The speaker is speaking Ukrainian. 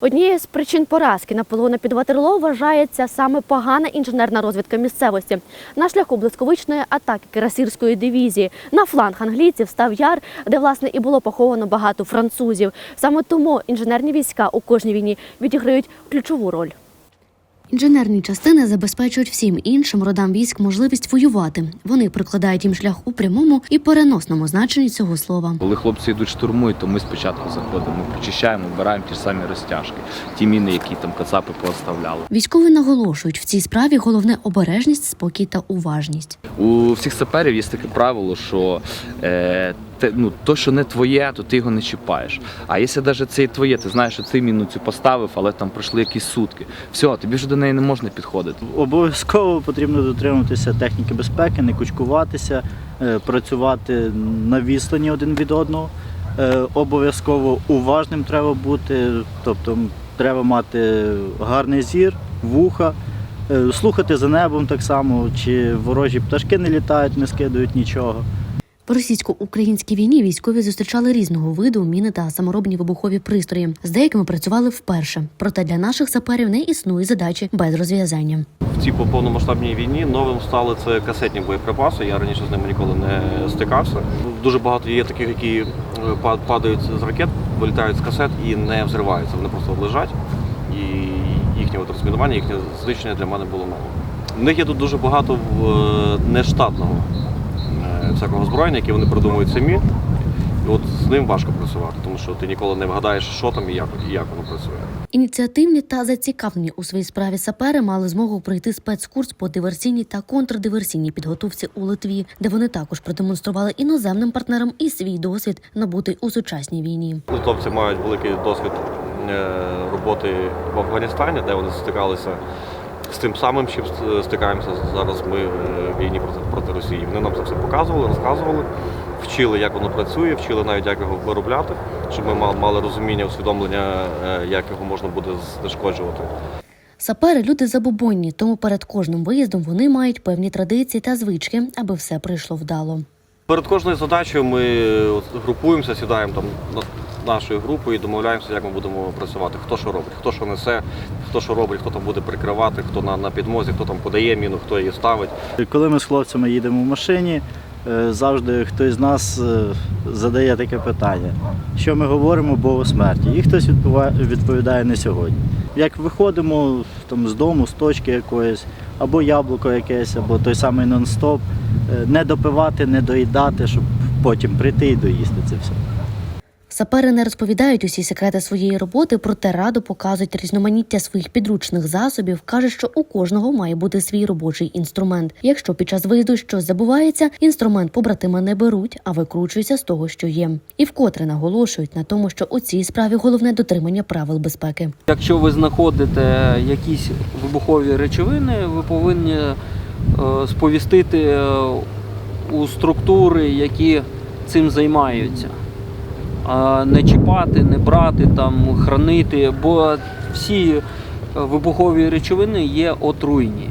Однією з причин поразки Наполеона під Ватерло вважається саме погана інженерна розвідка місцевості. На шляху блискавичної атаки кирасірської дивізії на фланг англійців став яр, де власне і було поховано багато французів. Саме тому інженерні війська у кожній війні відіграють ключову роль. Інженерні частини забезпечують всім іншим родам військ можливість воювати. Вони прокладають їм шлях у прямому і переносному значенні цього слова. Коли хлопці йдуть штурмують, то ми спочатку заходимо, ми прочищаємо, вбираємо ті ж самі розтяжки, ті міни, які там кацапи поставляли. Військові наголошують, в цій справі головне обережність, спокій та уважність. У всіх саперів є таке правило, що е, те, ну, то, що не твоє, то ти його не чіпаєш. А якщо навіть це і твоє, ти знаєш, що ти міну цю поставив, але там пройшли якісь сутки. Все, тобі вже до неї не можна підходити. Обов'язково потрібно дотримуватися техніки безпеки, не кучкуватися, е, працювати на відстані один від одного. Е, Обов'язково уважним треба бути, тобто треба мати гарний зір, вуха, е, слухати за небом так само, чи ворожі пташки не літають, не скидають нічого. В російсько-українській війні військові зустрічали різного виду міни та саморобні вибухові пристрої. З деякими працювали вперше. Проте для наших саперів не існує задачі без розв'язання. В цій повномасштабній війні новим стали це касетні боєприпаси. Я раніше з ними ніколи не стикався. Дуже багато є таких, які е, падають з ракет, вилітають з касет і не взриваються. Вони просто лежать. І їхнє розмінування, їхнє знищення для мене було новим. В них є тут дуже багато е, нештатного всякого озброєння, яке вони придумують самі. І от з ним важко працювати, тому що ти ніколи не вгадаєш, що там і як, і як воно працює. Ініціативні та зацікавлені у своїй справі сапери мали змогу пройти спецкурс по диверсійній та контрдиверсійній підготовці у Литві, де вони також продемонстрували іноземним партнерам і свій досвід, набутий у сучасній війні. Литовці мають великий досвід е, роботи в Афганістані, де вони стикалися з тим самим, чим стикаємося зараз ми е, в війні проти, проти Росії. Вони нам це все показували, розказували, вчили, як воно працює, вчили навіть, як його виробляти, щоб ми ма- мали розуміння, усвідомлення, е, як його можна буде знешкоджувати. Сапери люди забобонні, тому перед кожним виїздом вони мають певні традиції та звички, аби все прийшло вдало. Перед кожною задачею ми групуємося, сідаємо там нашою групою і домовляємося, як ми будемо працювати. Хто що робить, хто що несе, хто що робить, хто там буде прикривати, хто на, на підмозі, хто там подає міну, хто її ставить. Коли ми з хлопцями їдемо в машині, е, завжди хтось з нас е, задає таке питання, що ми говоримо Богу смерті. І хтось відповідає не сьогодні. Як виходимо там, з дому, з точки якоїсь, або яблуко якесь, або той самий нон-стоп, е, не допивати, не доїдати, щоб потім прийти і доїсти це все. Сапери не розповідають усі секрети своєї роботи, проте радо показують різноманіття своїх підручних засобів. каже, що у кожного має бути свій робочий інструмент. Якщо під час виїзду щось забувається, інструмент побратима не беруть, а викручуються з того, що є. І вкотре наголошують на тому, що у цій справі головне дотримання правил безпеки. Якщо ви знаходите якісь вибухові речовини, ви повинні е, сповістити е, у структури, які цим займаються. Не чіпати, не брати, там, хранити, бо всі е, вибухові речовини є отруйні.